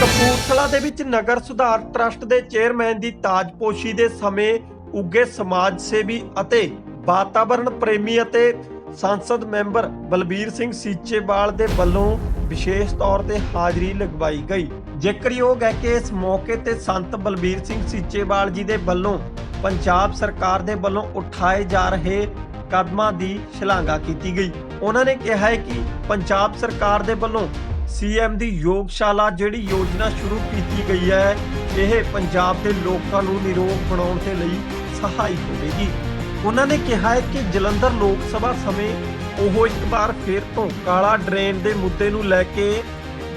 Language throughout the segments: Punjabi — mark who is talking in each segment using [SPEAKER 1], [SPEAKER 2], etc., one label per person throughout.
[SPEAKER 1] ਕਪੂਰਥਲਾ ਦੇ ਵਿੱਚ ਨਗਰ ਸੁਧਾਰ ਟਰਸਟ ਦੇ ਚੇਅਰਮੈਨ ਦੀ ਤਾਜਪੋਸ਼ੀ ਦੇ ਸਮੇਂ ਉੱਗੇ ਸਮਾਜ ਸੇਵੀ ਅਤੇ ਵਾਤਾਵਰਣ ਪ੍ਰੇਮੀ ਅਤੇ ਸੰਸਦ ਮੈਂਬਰ ਬਲਬੀਰ ਸਿੰਘ ਸੀਚੇਵਾਲ ਦੇ ਵੱਲੋਂ ਵਿਸ਼ੇਸ਼ ਤੌਰ ਤੇ ਹਾਜ਼ਰੀ ਲਗਵਾਈ ਗਈ। ਜ਼ਿਕਰਯੋਗ ਹੈ ਕਿ ਇਸ ਮੌਕੇ ਤੇ ਸੰਤ ਬਲਬੀਰ ਸਿੰਘ ਸੀਚੇਵਾਲ ਜੀ ਦੇ ਵੱਲੋਂ ਪੰਜਾਬ ਸਰਕਾਰ ਦੇ ਵੱਲੋਂ ਉਠਾਏ ਜਾ ਰਹੇ ਕਦਮਾਂ ਦੀ ਸ਼ਲਾਘਾ ਕੀਤੀ ਗਈ। ਉਹਨਾਂ ਨੇ ਕਿਹਾ ਹੈ ਕਿ ਪੰਜਾਬ ਸਰਕਾਰ ਦੇ ਵੱਲੋਂ ਸੀਐਮ ਦੀ ਯੋਗਸ਼ਾਲਾ ਜਿਹੜੀ ਯੋਜਨਾ ਸ਼ੁਰੂ ਕੀਤੀ ਗਈ ਹੈ, ਇਹ ਪੰਜਾਬ ਦੇ ਲੋਕਾਂ ਨੂੰ ਨਿਰੋਗ ਬਣਾਉਣ ਦੇ ਲਈ ਸਹਾਈ ਹੋਵੇਗੀ। ਉਹਨਾਂ ਨੇ ਕਿਹਾ ਹੈ ਕਿ ਜਲੰਧਰ ਲੋਕ ਸਭਾ ਸਮੇਂ ਉਹ ਇੱਕ ਵਾਰ ਫਿਰ ਤੋਂ ਕਾਲਾ ਡਰੇਨ ਦੇ ਮੁੱਦੇ ਨੂੰ ਲੈ ਕੇ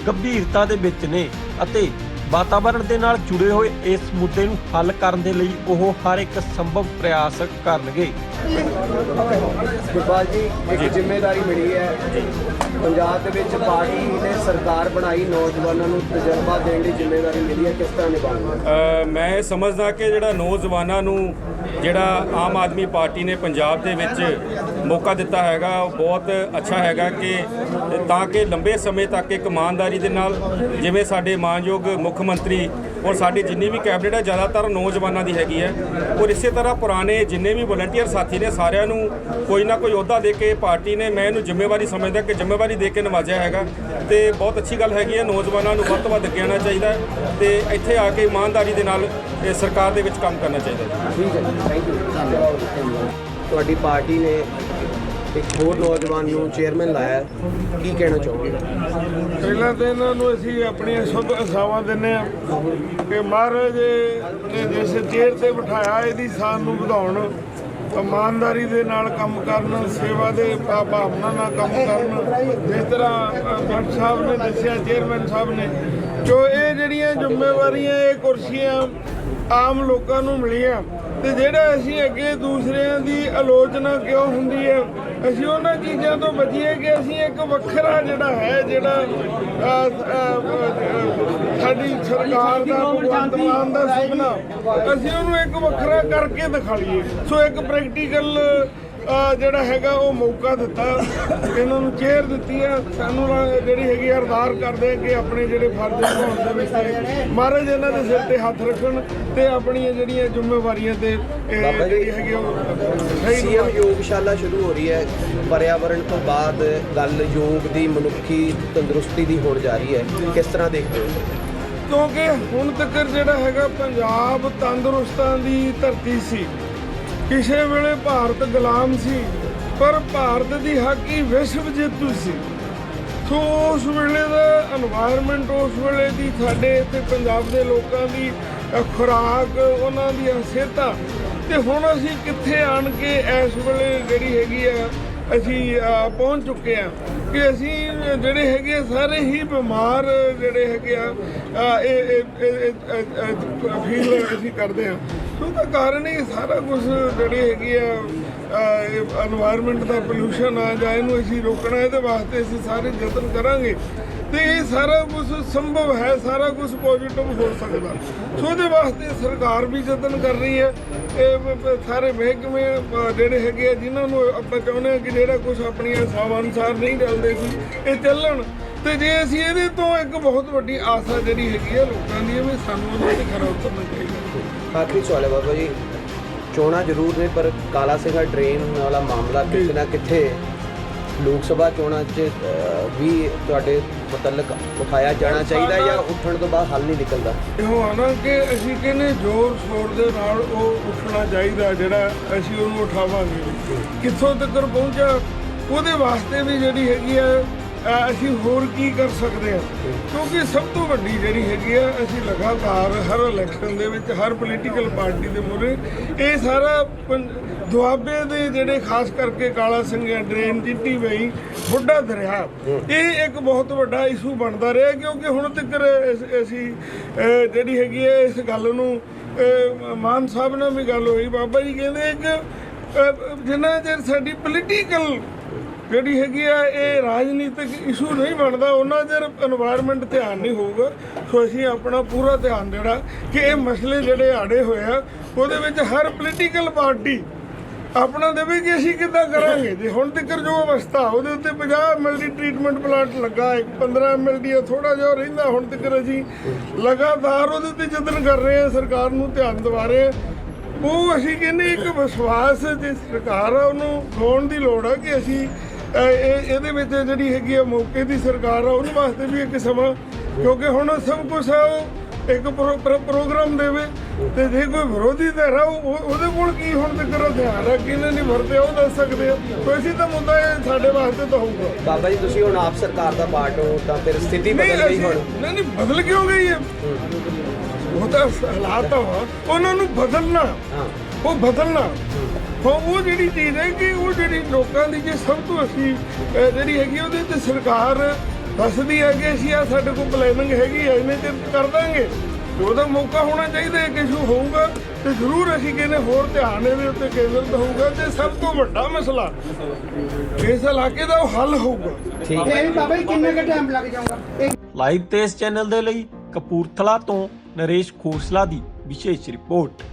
[SPEAKER 1] ਗੰਭੀਰਤਾ ਦੇ ਵਿੱਚ ਨੇ ਅਤੇ ਵਾਤਾਵਰਣ ਦੇ ਨਾਲ ਜੁੜੇ ਹੋਏ ਇਸ ਮੁੱਦੇ ਨੂੰ ਹੱਲ ਕਰਨ ਦੇ ਲਈ ਉਹ ਹਰ ਇੱਕ ਸੰਭਵ ਪ੍ਰਯਾਸ ਕਰਨਗੇ।
[SPEAKER 2] ਗੁਰਪਾਲ ਜੀ ਇੱਕ ਜ਼ਿੰਮੇਵਾਰੀ ਮਿਲੀ ਹੈ। ਪੰਜਾਬ ਦੇ ਵਿੱਚ ਪਾਰਟੀ ਨੇ ਸਰਕਾਰ ਬਣਾਈ ਨੌਜਵਾਨਾਂ ਨੂੰ ਤਜਰਬਾ ਦੇਣ ਦੀ ਜ਼ਿੰਮੇਵਾਰੀ ਮਿਲੀ ਹੈ। ਕਿਸ ਤਰ੍ਹਾਂ ਨਿਭਾਉਣੀ?
[SPEAKER 3] ਮੈਂ ਸਮਝਦਾ ਕਿ ਜਿਹੜਾ ਨੌਜਵਾਨਾਂ ਨੂੰ ਜਿਹੜਾ ਆਮ ਆਦਮੀ ਪਾਰਟੀ ਨੇ ਪੰਜਾਬ ਦੇ ਵਿੱਚ ਮੌਕਾ ਦਿੱਤਾ ਹੈਗਾ ਉਹ ਬਹੁਤ ਅੱਛਾ ਹੈਗਾ ਕਿ ਤਾਂ ਕਿ ਲੰਬੇ ਸਮੇਂ ਤੱਕ ਇੱਕ ਇਮਾਨਦਾਰੀ ਦੇ ਨਾਲ ਜਿਵੇਂ ਸਾਡੇ ਮਾਨਯੋਗ ਮੁੱਖ ਮੰਤਰੀ ਔਰ ਸਾਡੀ ਜਿੰਨੀ ਵੀ ਕੈਬਨਿਟ ਹੈ, ਜ਼ਿਆਦਾਤਰ ਨੌਜਵਾਨਾਂ ਦੀ ਹੈਗੀ ਹੈ। ਔਰ ਇਸੇ ਤਰ੍ਹਾਂ ਪੁਰਾਣੇ ਜਿੰਨੇ ਵੀ ਵਲੰਟੀਅਰ ਸਾਥੀ ਨੇ, ਸਾਰਿਆਂ ਨੂੰ ਕੋਈ ਨਾ ਕੋਈ ਅਹੁਦਾ ਦੇ ਕੇ ਪਾਰਟੀ ਨੇ, ਮੈਂ ਇਹਨੂੰ ਜ਼ਿੰਮੇਵਾਰੀ ਸਮਝਦਾ ਕਿ ਜ਼ਿੰਮੇਵਾਰੀ ਦੇ ਕੇ ਨਵਾਜਿਆ ਹੈਗਾ। ਤੇ ਬਹੁਤ ਅੱਛੀ ਗੱਲ ਹੈਗੀ ਹੈ, ਨੌਜਵਾਨਾਂ ਨੂੰ ਵੱਧ ਤੋਂ ਵੱਧ ਅੱਗੇ ਆਉਣਾ ਚਾਹੀਦਾ ਹੈ ਤੇ ਇੱਥੇ ਆ ਕੇ ਇਮਾਨਦਾਰੀ ਦੇ ਨਾਲ ਸਰਕਾਰ ਦੇ ਵਿੱਚ ਕੰਮ ਕਰਨਾ ਚਾਹੀਦਾ
[SPEAKER 2] ਠੀਕ ਹੈ ਥੈਂਕ ਯੂ ਤੁਹਾਡੀ ਪਾਰਟੀ ਨੇ ਇੱਕ ਹੋਰ ਨੌਜਵਾਨ ਨੂੰ ਚੇਅਰਮੈਨ ਲਾਇਆ ਹੈ। ਕੀ ਕਹਿਣਾ ਚਾਹੋਗੇ
[SPEAKER 4] ਪਹਿਲਾਂ ਤਾਂ ਇਹਨਾਂ ਨੂੰ ਅਸੀਂ ਆਪਣੀਆਂ ਸ਼ੁਭ ਅਸਾਵਾਂ ਦਿੰਨੇ ਆ ਕਿ ਮਹਾਰਾਜ ਨੇ ਜਿਸ ਚੇਅਰ ਤੇ ਬਿਠਾਇਆ ਇਹਦੀ ਸਾਨ ਨੂੰ ਵਧਾਉਣ, ਇਮਾਨਦਾਰੀ ਦੇ ਨਾਲ ਕੰਮ ਕਰਨ, ਸੇਵਾ ਦੇ ਭਾ- ਭਾਵਨਾ ਨਾਲ ਕੰਮ ਕਰਨ ਜਿਸ ਤਰ੍ਹਾਂ ਭੱਟ ਸਾਹਿਬ ਨੇ ਦੱਸਿਆ ਚੇਅਰਮੈਨ ਸਾਹਿਬ ਨੇ, ਜੋ ਇਹ ਜਿਹੜੀਆਂ ਜ਼ਿੰਮੇਵਾਰੀਆਂ, ਇਹ ਕੁਰਸੀਆਂ ਆਮ ਲੋਕਾਂ ਨੂੰ ਮਿਲੀਆਂ ਤੇ ਜਿਹੜਾ ਅਸੀਂ ਅੱਗੇ ਦੂਸਰਿਆਂ ਦੀ ਆਲੋਚਨਾ ਕਿਉਂ ਹੁੰਦੀ ਹੈ ਅਸੀਂ ਉਹਨਾਂ ਚੀਜ਼ਾਂ ਤੋਂ ਬਚੀਏ ਕਿ ਅਸੀਂ ਇੱਕ ਵੱਖਰਾ ਜਿਹੜਾ ਹੈ, ਜਿਹੜਾ ਸਾਡੀ ਸਰਕਾਰ ਦਾ, ਭਗਵੰਤ ਮਾਨ ਦਾ ਸੁਪਨਾ, ਅਸੀਂ ਉਹਨੂੰ ਇੱਕ ਵੱਖਰਾ ਕਰਕੇ ਦਿਖਾਈਏ ਸੋ ਇੱਕ ਪ੍ਰੈਕਟੀਕਲ ਜਿਹੜਾ ਹੈਗਾ ਉਹ ਮੌਕਾ ਦਿੱਤਾ। ਇਹਨਾਂ ਨੂੰ ਚੇਅਰ ਦਿੱਤੀ ਹੈ ਸਾਨੂੰ ਜਿਹੜੀ ਹੈਗੀ ਆ ਅਰਦਾਸ ਕਰਦੇ ਆ ਕਿ ਆਪਣੇ ਜਿਹੜੇ ਫਰਜ਼ ਨਿਭਾਉਣ ਦੇ ਵਿੱਚ ਮਹਾਰਾਜ ਇਹਨਾਂ ਦੇ ਸਿਰ ਤੇ ਹੱਥ ਰੱਖਣ ਤੇ ਆਪਣੀਆਂ ਜਿਹੜੀਆਂ ਜ਼ਿੰਮੇਵਾਰੀਆਂ ਤੇ ਜਿਹੜੀ ਹੈਗੀ ਉਹ ਸਹੀ
[SPEAKER 2] ਸੀਐਮ ਯੋਗਸ਼ਾਲਾ ਸ਼ੁਰੂ ਹੋ ਰਹੀ ਹੈ। ਪਰਿਆਵਰਣ ਤੋਂ ਬਾਅਦ ਗੱਲ ਯੋਗ ਦੀ ਮਨੁੱਖੀ ਤੰਦਰੁਸਤੀ ਦੀ ਹੋਣ ਜਾ ਰਹੀ ਹੈ। ਕਿਸ ਤਰ੍ਹਾਂ ਦੇਖਦੇ ਹੋ?
[SPEAKER 4] ਕਿਉਂਕਿ ਹੁਣ ਤੱਕ ਜਿਹੜਾ ਹੈਗਾ ਪੰਜਾਬ ਤੰਦਰੁਸਤਾਂ ਦੀ ਧਰਤੀ ਸੀ। ਕਿਸੇ ਵੇਲੇ ਭਾਰਤ ਗੁਲਾਮ ਸੀ, ਪਰ ਭਾਰਤ ਦੀ ਹਾਕੀ ਵਿਸ਼ਵ ਜੇਤੂ ਸੀ। ਸੋ ਉਸ ਵੇਲੇ ਦਾ এনवायरमेंट ਉਸ ਵੇਲੇ ਦੀ ਸਾਡੇ ਇੱਥੇ ਪੰਜਾਬ ਦੇ ਲੋਕਾਂ ਦੀ ਖੁਰਾਕ, ਉਹਨਾਂ ਦੀਆਂ ਸਿਹਤਾਂ, ਤੇ ਹੁਣ ਅਸੀਂ ਕਿੱਥੇ ਆਣ ਕੇ ਇਸ ਵੇਲੇ ਜਿਹੜੀ ਹੈਗੀ ਆ, ਅਸੀਂ ਪਹੁੰਚ ਚੁੱਕੇ ਆ। ਕਿ ਅਸੀਂ ਜਿਹੜੇ ਹੈਗੇ ਸਾਰੇ ਹੀ ਬਿਮਾਰ ਜਿਹੜੇ ਹੈਗੇ ਆ ਇਹ ਫੀਲ ਅਸੀਂ ਕਰਦੇ ਆ ਸੋ ਦਾ ਕਾਰਨ ਇਹ ਸਾਰਾ ਕੁਝ ਜਿਹੜੀ ਹੈਗੀ ਆ এনवायरमेंट ਦਾ ਪੋਲੂਸ਼ਨ ਆ ਜਾਂ ਇਹਨੂੰ ਅਸੀਂ ਰੋਕਣਾ, ਇਹਦੇ ਵਾਸਤੇ ਅਸੀਂ ਸਾਰੇ ਯਤਨ ਕਰਾਂਗੇ। ਤੇ ਇਹ ਸਾਰਾ ਕੁਝ ਸੰਭਵ ਹੈ, ਸਾਰਾ ਕੁਝ ਪੋਜ਼ਿਟਿਵ ਹੋ ਸਕਦਾ। ਸੋ ਇਹਦੇ ਵਾਸਤੇ ਸਰਕਾਰ ਵੀ ਯਤਨ ਕਰ ਰਹੀ ਹੈ। ਇਹ ਸਾਰੇ ਮਹਿਕਮੇ ਜਿਹੜੇ ਹੈਗੇ ਆ, ਜਿਨ੍ਹਾਂ ਨੂੰ ਆਪਾਂ ਚਾਹੁੰਦੇ ਹਾਂ ਕਿ ਜਿਹੜਾ ਕੁਝ ਆਪਣੀਆਂ ਸਾਵਾਂ ਅਨੁਸਾਰ ਨਹੀਂ ਚੱਲਦੇ ਸੀ, ਇਹ ਚੱਲਣ। ਤੇ ਜੇ ਅਸੀਂ ਇਹਦੇ ਤੋਂ ਇੱਕ ਬਹੁਤ ਵੱਡੀ ਆਸਾ ਜਿਹੜੀ ਹੈਗੀ ਆ ਲੋਕਾਂ ਦੀ ਵੀ ਸਾਨੂੰ ਉਹਦੇ ਖਰਾਬ ਖਰਾ ਉਤਰਨਾ ਚਾਹੀਦਾ।
[SPEAKER 2] ਆਖਰੀ ਸਵਾਲ ਹੈ ਬਾਬਾ ਜੀ। ਚੋਣਾਂ ਜ਼ਰੂਰ ਨੇ ਪਰ ਕਾਲਾ ਸਿੰਘਾ ਡਰੇਨ ਵਾਲਾ ਮਾਮਲਾ ਕਿਤੇ ਨਾ ਕਿਤੇ ਲੋਕ ਸਭਾ ਚੋਣਾਂ 'ਚ ਅਹ, ਵੀ ਤੁਹਾਡੇ ਮੁਤਲਕ ਉਠਾਇਆ ਜਾਣਾ ਚਾਹੀਦਾ ਜਾਂ ਉੱਠਣ ਤੋਂ ਬਾਅਦ ਹੱਲ ਨਹੀਂ ਨਿਕਲਦਾ?
[SPEAKER 4] ਇਹੋ ਆਣਾ ਕਿ ਅਸੀਂ ਕਹਿੰਦੇ ਜ਼ੋਰ ਸ਼ੋਰ ਦੇ ਨਾਲ ਉਹ ਉੱਠਣਾ ਚਾਹੀਦਾ ਜਿਹੜਾ ਅਸੀਂ ਉਹਨੂੰ ਉਠਾਵਾਂਗੇ। ਕਿੱਥੋਂ ਤੱਕ ਪਹੁੰਚਾ ਉਹਦੇ ਵਾਸਤੇ ਵੀ ਜਿਹੜੀ ਹੈਗੀ ਆ ਅ, ਅਸੀਂ ਹੋਰ ਕੀ ਕਰ ਸਕਦੇ ਹਾਂ? ਕਿਉਂਕਿ ਸਭ ਤੋਂ ਵੱਡੀ ਜਿਹੜੀ ਹੈਗੀ ਆ ਅਸੀਂ ਲਗਾਤਾਰ ਹਰ ਇਲੈਕਸ਼ਨ ਦੇ ਵਿੱਚ ਹਰ ਪੋਲੀਟੀਕਲ ਪਾਰਟੀ ਦੇ ਮੂਹਰੇ ਇਹ ਸਾਰਾ ਪੰ- ਦੁਆਬੇ ਦੇ ਜਿਹੜੇ ਖਾਸ ਕਰਕੇ ਕਾਲਾ ਸਿੰਘਿਆ ਡਰੇਨ ਚਿੱਟੀ ਵਈ ਬੁੱਢਾ ਦਰਿਆ ਇਹ ਇੱਕ ਬਹੁਤ ਵੱਡਾ ਇਸ਼ੂ ਬਣਦਾ ਰਿਹਾ ਕਿਉਂਕਿ ਹੁਣ ਤੱਕ ਅਸੀਂ ਅਹ, ਜਿਹੜੀ ਹੈਗੀ ਹੈ ਇਸ ਗੱਲ ਨੂੰ ਅਹ, ਮਾਨ ਸਾਹਿਬ ਨਾਲ ਵੀ ਗੱਲ ਹੋਈ ਬਾਬਾ ਜੀ ਕਹਿੰਦੇ ਕਿ ਅਹ, ਜਿੰਨਾ ਚਿਰ ਸਾਡੀ ਪੋਲੀਟੀਕਲ ਜਿਹੜੀ ਹੈਗੀ ਆ, ਇਹ ਰਾਜਨੀਤਿਕ ਇਸ਼ੂ ਨਹੀਂ ਬਣਦਾ। ਉਹਨਾਂ ਚਿਰ এনवायरमेंट ਧਿਆਨ ਨਹੀਂ ਹੋਊਗਾ। ਸੋ ਅਸੀਂ ਆਪਣਾ ਪੂਰਾ ਧਿਆਨ ਦੇਣਾ ਕਿ ਇਹ ਮਸਲੇ ਜਿਹੜੇ ਆੜੇ ਹੋਏ ਆ, ਉਹਦੇ ਵਿੱਚ ਹਰ ਪੋਲੀਟੀਕਲ ਪਾਰਟੀ ਆਪਣਾ ਦੇਵੇ ਕਿ ਅਸੀਂ ਕਿੱਦਾਂ ਕਰਾਂਗੇ। ਜੇ ਹੁਣ ਤੱਕ ਜੋ ਅਵਸਥਾ, ਉਹਦੇ ਉੱਤੇ 50 ਐਮਐਲਡੀ ਟ੍ਰੀਟਮੈਂਟ ਪਲਾਂਟ ਲੱਗਾ, ਇੱਕ 15 ਐਮਐਲਡੀ ਥੋੜਾ ਜਿਹਾ ਰਹਿੰਦਾ। ਹੁਣ ਤੱਕ ਅਸੀਂ ਲਗਾਤਾਰ ਉਹਦੇ ਉੱਤੇ ਯਤਨ ਕਰ ਰਹੇ ਹਾਂ, ਸਰਕਾਰ ਨੂੰ ਧਿਆਨ ਦਿਵਾ ਰਹੇ ਹਾਂ। ਉਹ ਅਸੀਂ ਕਹਿੰਦੇ ਇੱਕ ਵਿਸ਼ਵਾਸ ਜੇ ਸਰਕਾਰ ਆ, ਉਹਨੂੰ ਖੋਣ ਦੀ ਲੋੜ ਆ ਕਿ ਅਸੀਂ ਇਹ ਇਹਦੇ ਵਿੱਚ ਜਿਹੜੀ ਹੈਗੀ ਆ ਮੌਕੇ ਦੀ ਸਰਕਾਰ ਆ ਉਹਨੂੰ ਵਾਸਤੇ ਵੀ ਇੱਕ ਸਮਾਂ ਕਿਉਂਕਿ ਹੁਣ ਸਭ ਕੁਝ ਆ ਉਹ ਇੱਕ ਪ੍ਰੋ- ਪ੍ਰੋ- ਪ੍ਰੋਗਰਾਮ ਦੇਵੇ ਤੇ ਜੇ ਕੋਈ ਵਿਰੋਧੀ ਧਿਰ ਆ ਉਹ- ਉਹ- ਉਹਦੇ ਕੋਲ ਕੀ ਹੁਣ ਤੱਕ ਹਥਿਆਰ ਆ ਕਿਹਨੇ ਨਹੀਂ ਵਰਤੇ ਉਹ ਦੱਸ ਸਕਦੇ ਆ। ਕੋਈ ਤਾਂ ਮੁੱਦਾ ਇਹ ਸਾਡੇ ਵਾਸਤੇ ਤਾਂ ਹੋਊਗਾ।
[SPEAKER 2] ਬਾਬਾ ਜੀ ਤੁਸੀਂ ਹੁਣ ਆਪ ਸਰਕਾਰ ਦਾ ਪਾਰਟ ਹੋ ਤਾਂ ਫਿਰ ਸਥਿਤੀ ਬਦਲ ਗਈ ਹੁਣ।
[SPEAKER 4] ਨਹੀਂ ਨਹੀਂ ਬਦਲ ਕਿਉਂ ਗਈ ਹੈ। ਉਹ ਤਾਂ ਹਾਲਾਤ ਆ। ਉਹਨਾਂ ਨੂੰ ਬਦਲਣਾ।
[SPEAKER 2] ਹਾਂ।
[SPEAKER 4] ਉਹ ਬਦਲਣਾ। ਉਹ ਉਹ ਜਿਹੜੀ ਚੀਜ਼ ਹੈ ਕਿ ਉਹ ਜਿਹੜੀ ਲੋਕਾਂ ਦੀ ਜੇ ਸਭ ਤੋਂ ਅਸੀਂ ਅਹ, ਜਿਹੜੀ ਹੈਗੀ ਆ, ਉਹਦੇ ਤੇ ਸਰਕਾਰ ਦੱਸਦੀ ਹੈ ਕਿ ਅਸੀਂ ਆ ਸਾਡੇ ਕੋਲ ਪਲੈਨਿੰਗ ਹੈਗੀ ਹੈ ਇਹਨੇ ਤੇ ਕਰ ਦਾਂਗੇ। ਤੇ ਉਹਦਾ ਮੌਕਾ ਹੋਣਾ ਚਾਹੀਦਾ ਹੈ ਕਿ ਇਸ਼ੂ ਹੋਊਗਾ ਤੇ ਜ਼ਰੂਰ ਅਸੀਂ ਕਹਿੰਦੇ ਹੋਰ ਧਿਆਨ ਇਹਦੇ ਉੱਤੇ ਕੇਂਦਰਿਤ ਹੋਊਗਾ ਤੇ ਸਭ ਤੋਂ ਵੱਡਾ ਮਸਲਾ ਇਸ ਇਲਾਕੇ ਦਾ ਉਹ ਹੱਲ ਹੋਊਗਾ।
[SPEAKER 2] ਠੀਕ ਹੈ।
[SPEAKER 5] ਇਹ ਬਾਬਾ ਜੀ ਕਿੰਨੇ ਕੁ ਟਾਈਮ ਲੱਗ ਜਾਊਗਾ? ਇਹ
[SPEAKER 1] ਲਾਈਵ ਤੇਜ਼ ਚੈਨਲ ਦੇ ਲਈ ਕਪੂਰਥਲਾ ਤੋਂ ਨਰੇਸ਼ ਖੋਸਲਾ ਦੀ ਵਿਸ਼ੇਸ਼ ਰਿਪੋਰਟ।